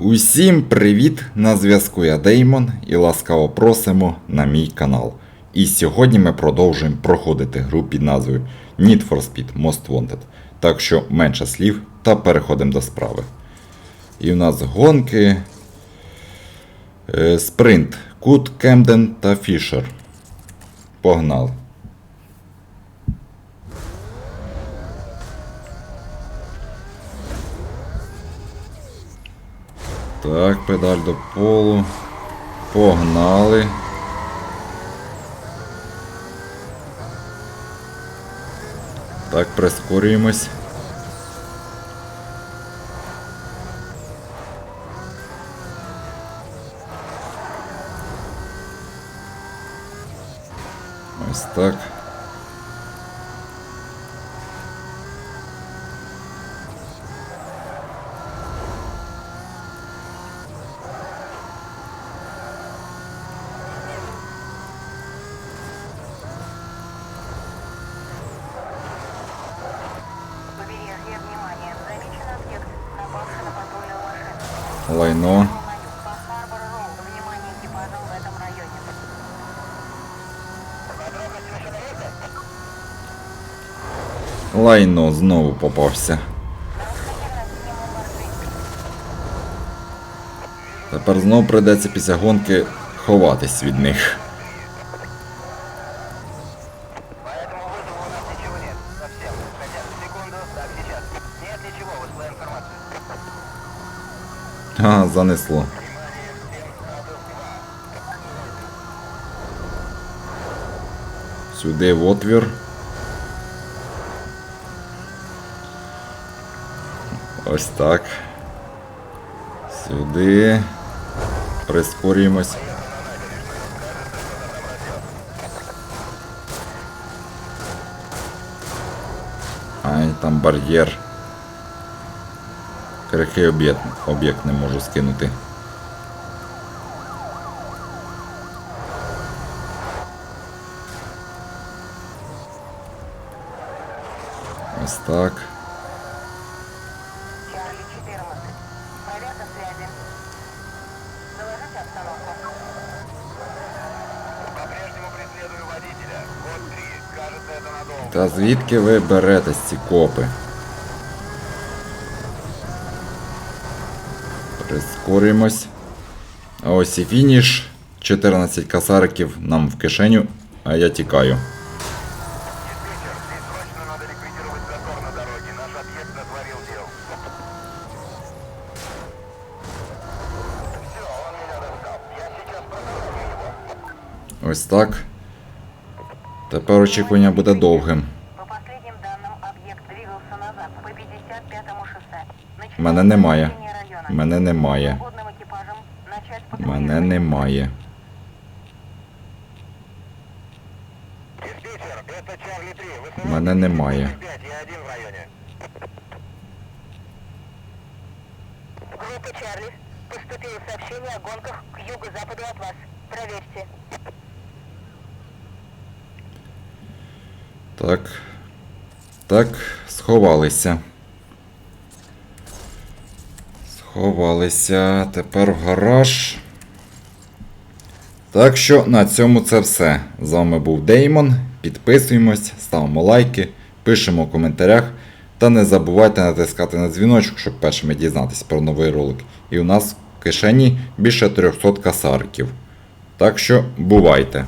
Усім привіт! На зв'язку я Деймон і ласкаво просимо на мій канал. І сьогодні ми продовжуємо проходити гру під назвою Need for Speed Most Wanted. Так що менше слів та переходимо до справи. І в нас гонки. Е, спринт. Кут, Кемден та Фішер. Погнали. Так, педаль до полу. Погнали. Так, прискорюємось. Ось так. Лайно. Лайно знову попався. Тепер знову прийдеться після гонки ховатись від них. Ага, занесло. Сюди в отвір. Ось так. Сюди. Прискорюємось. Ай, там бар'єр. Крихий об'єкт, об'єкт не можу скинути. Ось так. Чарли 14. Проверка обстановку. По-прежнему преследую водителя. Код 3. Кажется, это надолго. Та звідки ви беретесь ці копи? Прискорюємось. Ось і фініш. 14 касариків нам в кишеню, а я тікаю. Ось так. Тепер очікування буде довгим. Мене немає. освещение района. Мене немає. Свободным экипажам начать Мене патрулирование. немає. Диспетчер, это Чарли 3. Вы Мене немає. 5, я один в районе. Группа Чарли. Поступило сообщение о гонках к юго-западу от вас. Проверьте. Так. Так, сховалися. Сховалися. Тепер в гараж. Так що на цьому це все. З вами був Деймон. Підписуємось, ставимо лайки, пишемо в коментарях. Та не забувайте натискати на дзвіночок, щоб першими дізнатися про новий ролик. І у нас в кишені більше 300 касарків. Так що бувайте!